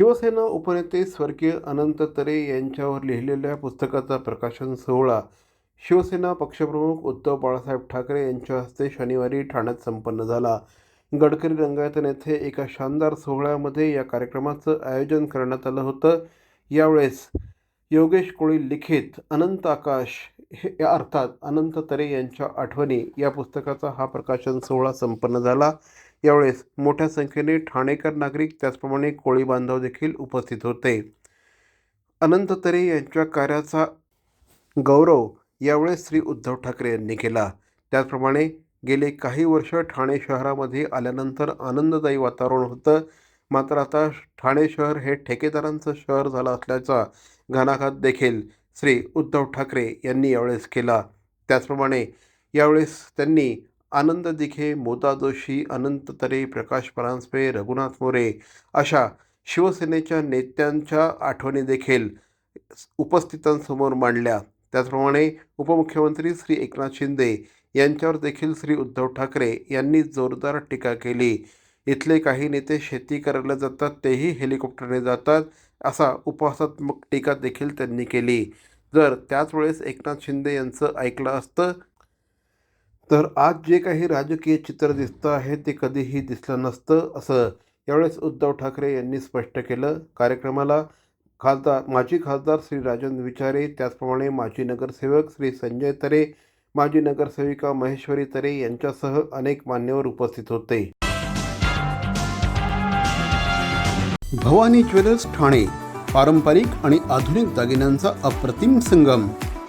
शिवसेना उपनेते स्वर्गीय अनंत तरे यांच्यावर लिहिलेल्या पुस्तकाचा प्रकाशन सोहळा शिवसेना पक्षप्रमुख उद्धव बाळासाहेब ठाकरे यांच्या हस्ते शनिवारी ठाण्यात संपन्न झाला. गडकरी रंगायतन येथे एका शानदार सोहळ्यामध्ये या कार्यक्रमाचं आयोजन करण्यात आलं होतं. यावेळेस योगेश कोळी लिखित अनंत आकाश हे अर्थात अनंत तरे यांच्या आठवणी या पुस्तकाचा हा प्रकाशन सोहळा संपन्न झाला. यावेळेस मोठ्या संख्येने ठाणेकर नागरिक त्याचप्रमाणे कोळी बांधव देखील उपस्थित होते. अनंत तरे यांच्या कार्याचा गौरव यावेळेस श्री उद्धव ठाकरे यांनी केला. त्याचप्रमाणे गेले काही वर्ष ठाणे शहरामध्ये आल्यानंतर आनंददायी वातावरण होतं. मात्र आता ठाणे शहर हे ठेकेदारांचं शहर झालं असल्याचा घणाघात देखील श्री उद्धव ठाकरे यांनी यावेळेस केला. त्याचप्रमाणे यावेळेस त्यांनी आनंद दिघे मोता जोशी अनंत तरे प्रकाश परांजपे रघुनाथ मोरे अशा शिवसेनेच्या नेत्यांच्या आठवणी देखील उपस्थितांसमोर मांडल्या. त्याचप्रमाणे उपमुख्यमंत्री श्री एकनाथ शिंदे यांच्यावर देखील श्री उद्धव ठाकरे यांनी जोरदार टीका केली. इथले काही नेते शेती करायला जातात तेही हेलिकॉप्टरने जातात असा उपहासात्मक टीका देखील त्यांनी केली. जर त्याच वेळेस एकनाथ शिंदे यांचं ऐकलं असतं तर आज जे काही राजकीय चित्र दिसतं आहे ते कधीही दिसलं नसतं असं यावेळेस उद्धव ठाकरे यांनी स्पष्ट केलं. कार्यक्रमाला खासदार माजी खासदार श्री राजन विचारे त्याचप्रमाणे माजी नगरसेवक श्री संजय तरे माजी नगरसेविका महेश्वरी तरे यांच्यासह अनेक मान्यवर उपस्थित होते. भवानी ज्वेलर्स ठाणे पारंपरिक आणि आधुनिक दागिन्यांचा अप्रतिम संगम.